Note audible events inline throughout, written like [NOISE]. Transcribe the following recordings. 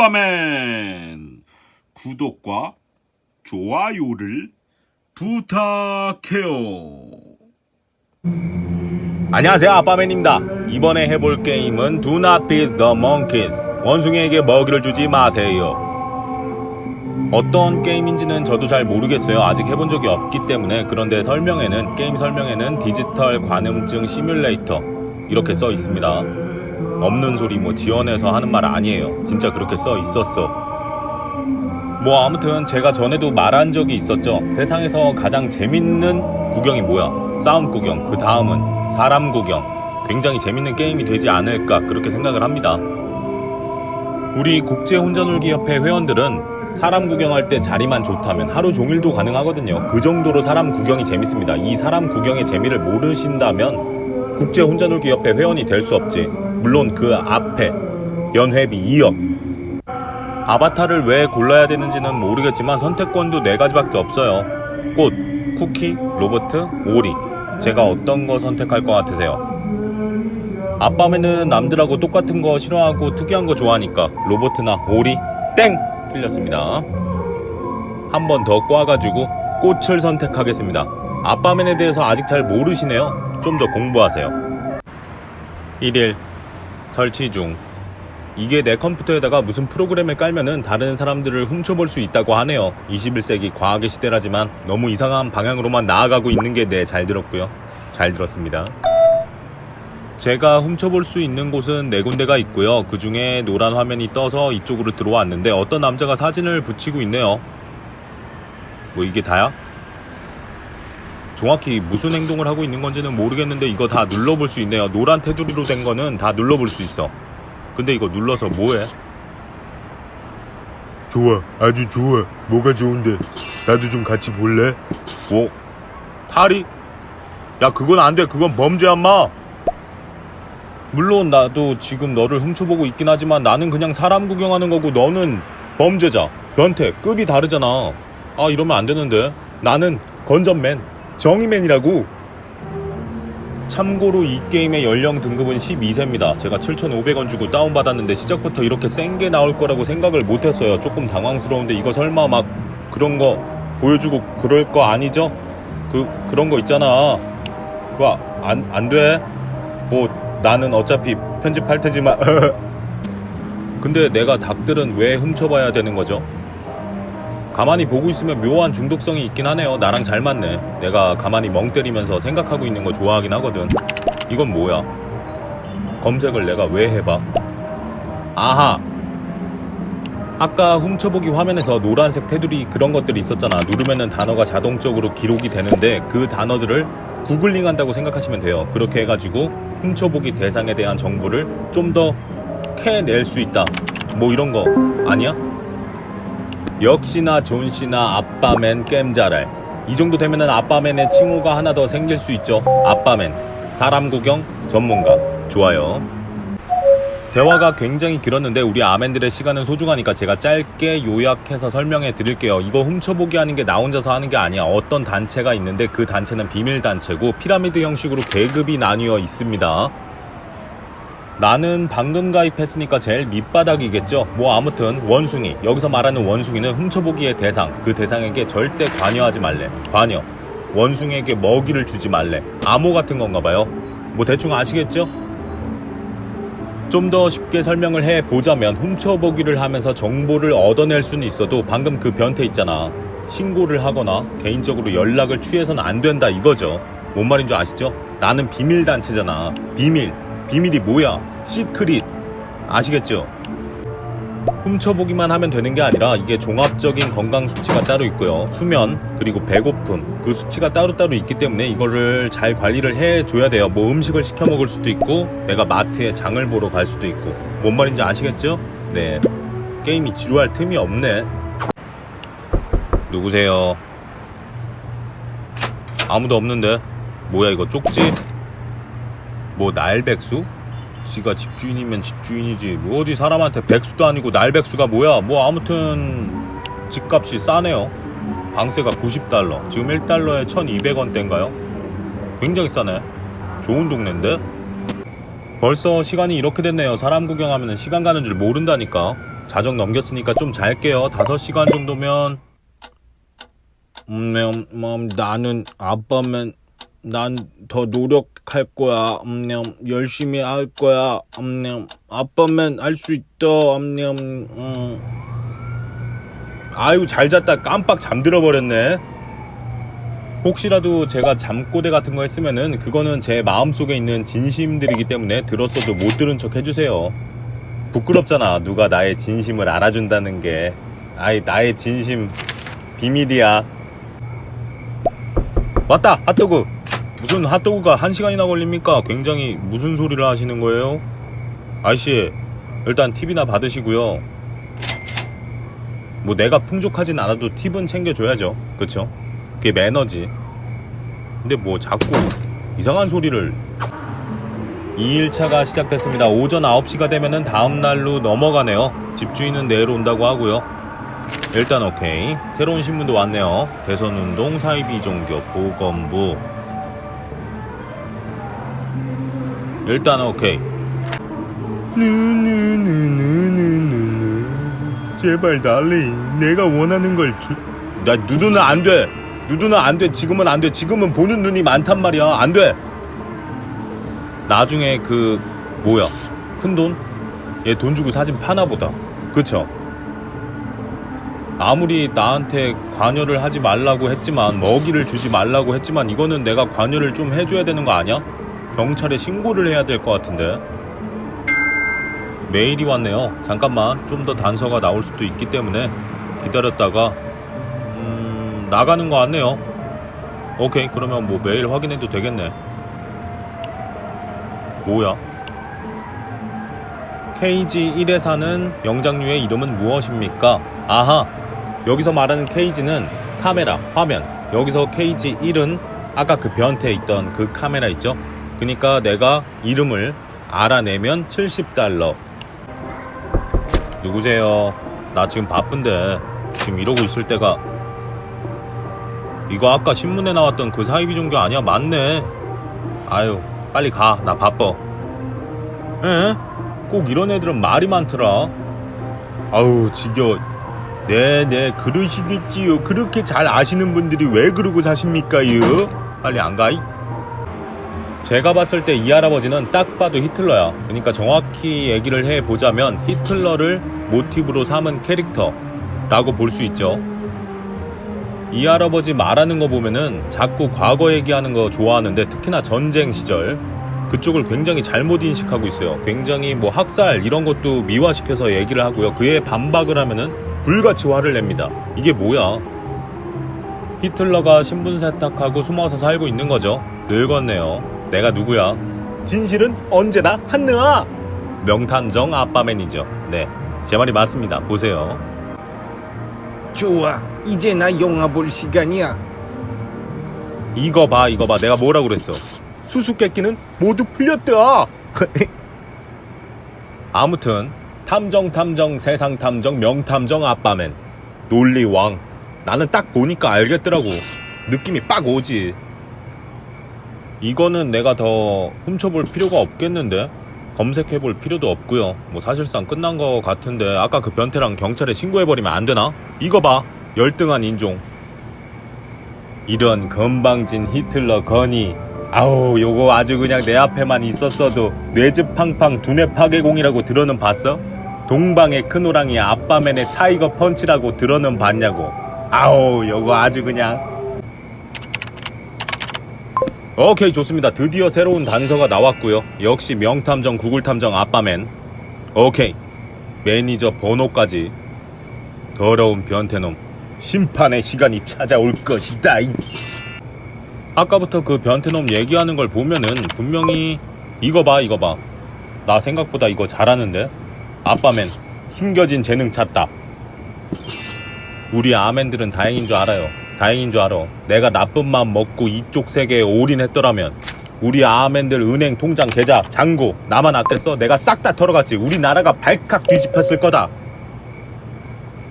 아빠맨. 구독과 좋아요를 부탁해요. 안녕하세요 아빠맨입니다. 이번에 해볼 게임은 Do Not Feed the Monkeys. 원숭이에게 먹이를 주지 마세요. 어떤 게임인지는 저도 잘 모르겠어요. 아직 해본 적이 없기 때문에. 그런데 설명에는 게임 설명에는 디지털 관음증 시뮬레이터 이렇게 써 있습니다 없는 소리 뭐 지원해서 하는 말 아니에요 진짜 그렇게 써 있었어 뭐 아무튼 제가 전에도 말한 적이 있었죠. 세상에서 가장 재밌는 구경이 뭐야? 싸움 구경. 그 다음은 사람 구경. 굉장히 재밌는 게임이 되지 않을까 그렇게 생각을 합니다. 우리 국제 혼자놀기 협회 회원들은 사람 구경할 때 자리만 좋다면 하루 종일도 가능하거든요. 그 정도로 사람 구경이 재밌습니다. 이 사람 구경의 재미를 모르신다면 국제 혼자놀기 협회 회원이 될 수 없지. 물론 그 앞에 연회비 2억 아바타를 왜 골라야 되는지는 모르겠지만 선택권도 네 가지밖에 없어요. 꽃, 쿠키, 로버트, 오리. 제가 어떤 거 선택할 것 같으세요? 아빠매는 남들하고 똑같은 거 싫어하고 특이한 거 좋아하니까 로버트나 오리 땡 틀렸습니다. 한 번더 꽈가지고 꽃을 선택하겠습니다. 아빠맨에 대해서 아직 잘 모르시네요. 좀 더 공부하세요. 1일 설치 중 이게 내 컴퓨터에다가 무슨 프로그램을 깔면은 다른 사람들을 훔쳐볼 수 있다고 하네요. 21세기 과학의 시대라지만 너무 이상한 방향으로만 나아가고 있는 게 네 잘 들었고요. 잘 들었습니다. 제가 훔쳐볼 수 있는 곳은 네 군데가 있고요. 그 중에 노란 화면이 떠서 이쪽으로 들어왔는데 어떤 남자가 사진을 붙이고 있네요. 뭐 이게 다야? 정확히 무슨 행동을 하고 있는 건지는 모르겠는데 이거 다 눌러볼 수 있네요. 노란 테두리로 된 거는 다 눌러볼 수 있어. 근데 이거 눌러서 뭐해? 좋아, 아주 좋아. 뭐가 좋은데? 나도 좀 같이 볼래? 오 탈이? 야 그건 안 돼. 그건 범죄야 마. 물론 나도 지금 너를 훔쳐보고 있긴 하지만 나는 그냥 사람 구경하는 거고 너는 범죄자, 변태, 급이 다르잖아. 아 이러면 안 되는데. 나는 건전맨, 정의맨이라고. 참고로 이 게임의 연령 등급은 12세입니다. 제가 7,500원 주고 다운받았는데 시작부터 이렇게 센 게 나올 거라고 생각을 못했어요. 조금 당황스러운데 이거 설마 막 그런 거 보여주고 그럴 거 아니죠? 그, 그런 거 있잖아. 그거 안, 안 돼. 뭐 나는 어차피 편집할 테지만. [LAUGHS] 근데 내가 닭들은 왜 훔쳐봐야 되는 거죠? 가만히 보고 있으면 묘한 중독성이 있긴 하네요. 나랑 잘 맞네. 내가 가만히 멍 때리면서 생각하고 있는 거 좋아하긴 하거든. 이건 뭐야? 검색을 내가 왜 해봐? 아하! 아까 훔쳐보기 화면에서 노란색 테두리 그런 것들이 있었잖아. 누르면은 단어가 자동적으로 기록이 되는데 그 단어들을 구글링 한다고 생각하시면 돼요. 그렇게 해가지고 훔쳐보기 대상에 대한 정보를 좀 더 캐낼 수 있다. 뭐 이런 거 아니야? 역시나 존씨나 아빠맨 겜자랄. 이 정도 되면은 아빠맨의 칭호가 하나 더 생길 수 있죠. 아빠맨. 사람 구경 전문가. 좋아요. 대화가 굉장히 길었는데 우리 아맨들의 시간은 소중하니까 제가 짧게 요약해서 설명해 드릴게요. 이거 훔쳐보기 하는 게 나 혼자서 하는 게 아니야. 어떤 단체가 있는데 그 단체는 비밀 단체고 피라미드 형식으로 계급이 나뉘어 있습니다 나는 방금 가입했으니까 제일 밑바닥이겠죠. 뭐 아무튼 원숭이 여기서 말하는 원숭이는 훔쳐보기의 대상 그 대상에게 절대 관여하지 말래. 관여 원숭이에게 먹이를 주지 말래. 암호 같은 건가 봐요. 뭐 대충 아시겠죠? 좀 더 쉽게 설명을 해 보자면 훔쳐보기를 하면서 정보를 얻어낼 수는 있어도 방금 그 변태 있잖아. 신고를 하거나 개인적으로 연락을 취해서는 안 된다 이거죠. 뭔 말인 줄 아시죠? 나는 비밀 단체잖아. 비밀. 비밀이 뭐야? 시크릿. 아시겠죠? 훔쳐보기만 하면 되는 게 아니라 이게 종합적인 건강 수치가 따로 있고요. 수면, 그리고 배고픔, 그 수치가 따로따로 있기 때문에 이거를 잘 관리를 해줘야 돼요. 뭐 음식을 시켜 먹을 수도 있고, 내가 마트에 장을 보러 갈 수도 있고. 뭔 말인지 아시겠죠? 네. 게임이 지루할 틈이 없네. 누구세요? 아무도 없는데? 뭐야, 이거 쪽지? 뭐 날백수? 지가 집주인이면 집주인이지 뭐 어디 사람한테 백수도 아니고 날백수가 뭐야 뭐 아무튼 집값이 싸네요 방세가 90달러 지금 1달러에 1200원대인가요? 굉장히 싸네 좋은 동네인데? 벌써 시간이 이렇게 됐네요. 사람 구경하면 시간 가는 줄 모른다니까. 자정 넘겼으니까 좀 잘게요. 5시간 정도면 음, 음, 음, 나는 아빠면 난 더 노력할 거야. 음, 음, 열심히 할 거야. 음, 음, 아빠면 할 수 있다. 음, 음, 음. 아유 잘 잤다 깜빡 잠들어 버렸네. 혹시라도 제가 잠꼬대 같은 거 했으면은 그거는 제 마음속에 있는 진심들이기 때문에 들었어도 못 들은 척 해주세요. 부끄럽잖아. 누가 나의 진심을 알아준다는 게. 아이, 나의 진심 비밀이야. 왔다! 핫도그! 무슨 핫도그가 한 시간이나 걸립니까? 굉장히 무슨 소리를 하시는 거예요? 아저씨, 일단 팁이나 받으시고요. 뭐 내가 풍족하진 않아도 팁은 챙겨줘야죠. 그쵸? 그게 매너지. 근데 뭐 자꾸 이상한 소리를 2일차가 시작됐습니다. 오전 9시가 되면은 다음 날로 넘어가네요. 집주인은 내일 온다고 하고요. 일단 오케이. 새로운 신문도 왔네요. 대선운동 사이비 종교 보건부. 일단 오케이. 느느느느느느느 제발 달링 내가 원하는 걸 주... 나 누드는 안 돼. 누드는 안 돼. 지금은 안 돼. 지금은 보는 눈이 많단 말이야. 안 돼. 나중에 그 뭐야? 큰 돈? 얘 돈 주고 사진 파나 보다. 그쵸? 아무리 나한테 관여를 하지 말라고 했지만 먹이를 주지 말라고 했지만 이거는 내가 관여를 좀 해줘야 되는 거 아니야? 경찰에 신고를 해야 될 것 같은데. 메일이 왔네요. 잠깐만 좀 더 단서가 나올 수도 있기 때문에 기다렸다가 음, 나가는 거 같네요. 오케이 그러면 뭐 메일 확인해도 되겠네. 뭐야? KG1에 사는 영장류의 이름은 무엇입니까? 아하 여기서 말하는 KG는 카메라, 화면. 여기서 KG1은 아까 그 변태에 있던 그 카메라 있죠? 그니까 내가 이름을 알아내면 70달러 누구세요? 나 지금 바쁜데 지금 이러고 있을 때가 이거 아까 신문에 나왔던 그 사이비 종교 아니야? 맞네 아유 빨리 가 나 바빠 에? 꼭 이런 애들은 말이 많더라 아우 지겨워 네네 그러시겠지요 그렇게 잘 아시는 분들이 왜 그러고 사십니까요? 빨리 안 가 이? 제가 봤을 때 이 할아버지는 딱 봐도 히틀러야 그러니까 정확히 얘기를 해보자면 히틀러를 모티브로 삼은 캐릭터라고 볼 수 있죠 이 할아버지 말하는 거 보면은 자꾸 과거 얘기하는 거 좋아하는데 특히나 전쟁 시절 그쪽을 굉장히 잘못 인식하고 있어요. 굉장히 뭐 학살 이런 것도 미화시켜서 얘기를 하고요. 그에 반박을 하면은 불같이 화를 냅니다. 이게 뭐야? 히틀러가 신분 세탁하고 숨어서 살고 있는 거죠. 늙었네요. 내가 누구야? 진실은 언제나 한느아! 명탐정 아빠 매니저. 네. 제 말이 맞습니다. 보세요. 좋아, 이제 나 영화 볼 시간이야. 이거 봐, 이거 봐. 내가 뭐라 그랬어? 수수께끼는 모두 풀렸다. [LAUGHS] 아무튼 탐정 탐정 세상 탐정 명탐정 아빠맨 논리왕 나는 딱 보니까 알겠더라고 느낌이 빡 오지 이거는 내가 더 훔쳐볼 필요가 없겠는데? 검색해볼 필요도 없고요. 뭐 사실상 끝난 거 같은데 아까 그 변태랑 경찰에 신고해버리면 안 되나? 이거 봐. 열등한 인종. 이런 건방진 히틀러 건이. 아우 요거 아주 그냥 내 앞에만 있었어도 뇌즙 팡팡 두뇌 파괴공이라고 들어는 봤어? 동방의 큰 호랑이 아빠맨의 타이거 펀치라고 들어는 봤냐고. 아우 요거 아주 그냥 오케이 좋습니다. 드디어 새로운 단서가 나왔고요. 역시 명탐정 구글탐정 아빠맨. 오케이. 매니저 번호까지. 더러운 변태놈. 심판의 시간이 찾아올 것이다 이. 아까부터 그 변태놈 얘기하는 걸 보면은 분명히 이거 봐 이거 봐. 나 생각보다 이거 잘하는데? 아빠맨. 숨겨진 재능 찾다. 우리 아맨들은 다행인 줄 알아요 다행인 줄 알아 내가 나쁜 마음 먹고 이쪽 세계에 올인했더라면 우리 아맨들 은행 통장 계좌 잔고 나만 어땠어 내가 싹 다 털어갔지 우리나라가 발칵 뒤집혔을 거다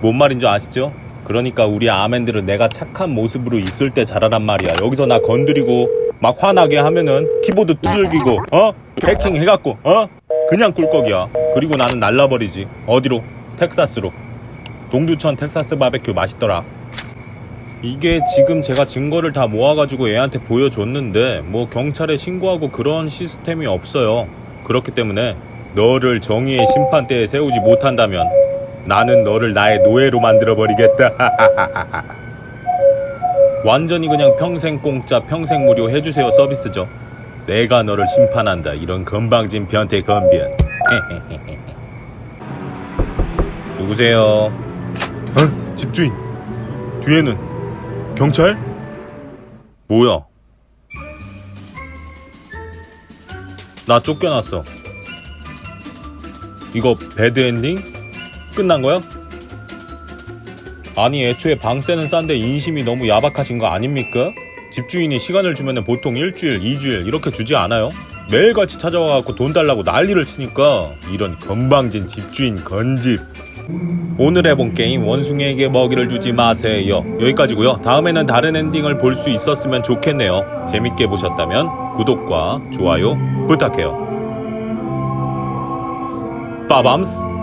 뭔 말인 줄 아시죠? 그러니까 우리 아맨들은 내가 착한 모습으로 있을 때 자라란 말이야. 여기서 나 건드리고 막 화나게 하면은 키보드 두들기고 어? 해킹 해갖고 어? 그냥 꿀꺽이야 그리고 나는 날라버리지 어디로? 텍사스로 동두천 텍사스 바베큐 맛있더라 이게 지금 제가 증거를 다 모아가지고 얘한테 보여줬는데 뭐 경찰에 신고하고 그런 시스템이 없어요. 그렇기 때문에 너를 정의의 심판대에 세우지 못한다면 나는 너를 나의 노예로 만들어버리겠다. [LAUGHS] 완전히 그냥 평생 공짜 평생 무료 해주세요 서비스죠. 내가 너를 심판한다. 이런 건방진 변태 건변. [LAUGHS] 누구세요? 어? 집주인. 뒤에는 경찰? 뭐야? 나 쫓겨났어. 이거 배드 엔딩? 끝난 거야? 아니 애초에 방세는 싼데 인심이 너무 야박하신 거 아닙니까? 집주인이 시간을 주면 보통 일주일, 이주일 이렇게 주지 않아요? 매일같이 찾아와갖고 돈 달라고 난리를 치니까 이런 건방진 집주인 건집 오늘 해본 게임 원숭이에게 먹이를 주지 마세요. 여기까지고요. 다음에는 다른 엔딩을 볼 수 있었으면 좋겠네요. 재밌게 보셨다면 구독과 좋아요 부탁해요. 빠밤스.